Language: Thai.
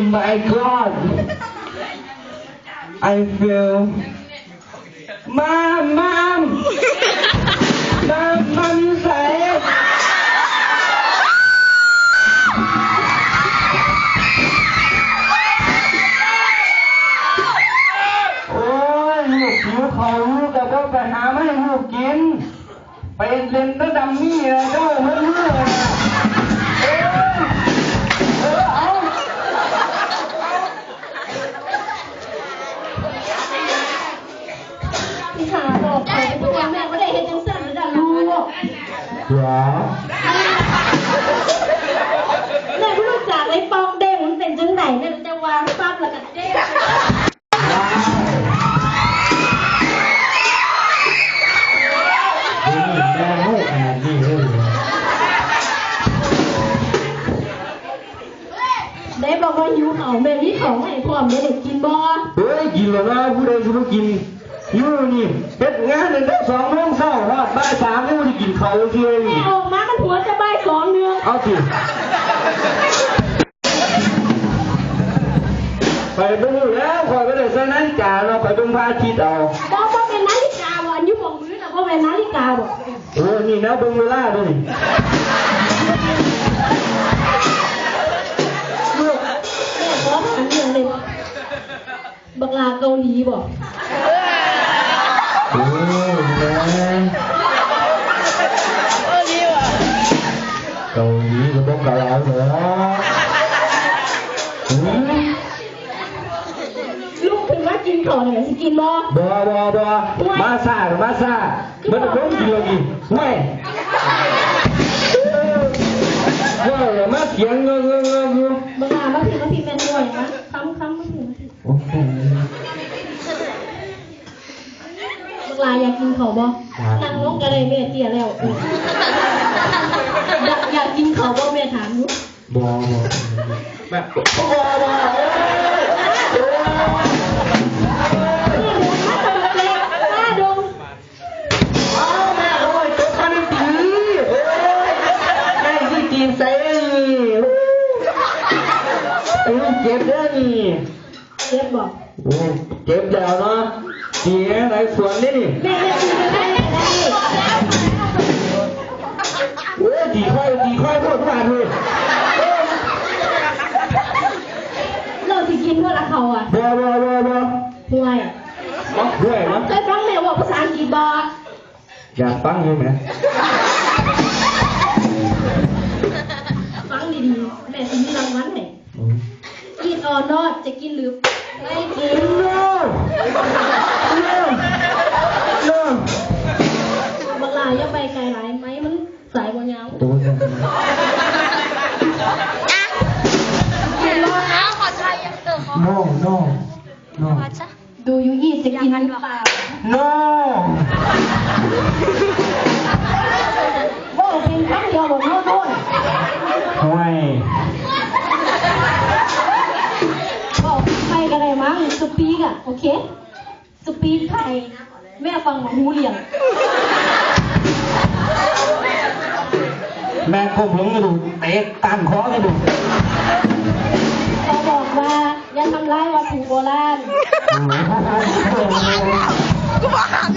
my god I feel มามมามมามมามอยู่ใส่โอ้ยลูกหิวเขาลู แม่ไม่รู้จักไอ้ปองเด้งมันเป็นจังไหนเนี่ยมันจะวางปั๊บแล้วก็เด้งได้บอกว่าหิวเขาแม่นี่ของให้พร้อมได้เด็กกินบ่เฮ้ยกินแล้วนะผู้ใดจะไมากิน อยู่นี่เป็ดงานหนึ่งได้สองโมงเช้าว่าบ่ายสามยังไม่ได้กินข้าวเชียวแม่นี่ออกมามันหัวจะใบายสองเนื้อเอาสิไปดูแล้วคอยไปเลยใส่นาฬิกาเราไปเบิ่งพระอาทิตย์เอาบอกว่าเป็นนาฬิกาบ่อันนี้บอกมือนะว่าเป็นนาฬิกาบ่โอ้นี่นะเบิ่งเวลาด้วยนี่ลูกแม่ขอถามเรื่องเลยบักลาเกาหลีบ่โอ้ยแม่เกาหลีก็ต้องกะลาเหรอ อืมลูกถึงว่ากินก่อนเนี่ยสิกินบ่บอบอบอมาซา ลาอยากกินเขาบ่นั่งลงกันเลยแม่เตี้ยแล้วอยากอยากกินเขาบ่แม่ถามอยู่บอบอแบบบอบอนี่หมูมาตะบักเล็กมาดงเอาแม่โอ้ยตัวคันตีโอ้ยแม่ที่จีนใส่ไอ้ลูกเจ็บเด้อนี่เจ็บบ่โอ้เจ็บแล้วเนาะ เสียไหนสวนนี่นี่แม่แม่กินได้ได้โอ้ยดีค่อยดีค่อยพูดผ่านเลยเราสิกินเพื่อละเขาอะบอบอบอบอห่วยมักด้วยมั้งเคยฟังแม่บอกภาษาอังกฤษบ่อยากฟังอยู่ไหมฟังดีๆแม่สิมีรางวัลให้กินออนอดจะกินหรือไม่กิน ยังเติมขอโน้โน้โน้ขอจ้ะดูยูยี่จะกินหรือเปล่าโน้ว่าเป็นครั้งเดียวบ่โน่นโน่นห่วยบอกไปกันเลยมั้งสปีกอะโอเค สปีกไทยแม่ฟังหูเหลี่ยงแม่คงหลงกระดูกเตะตันคอกระดูก Não, não, não, não.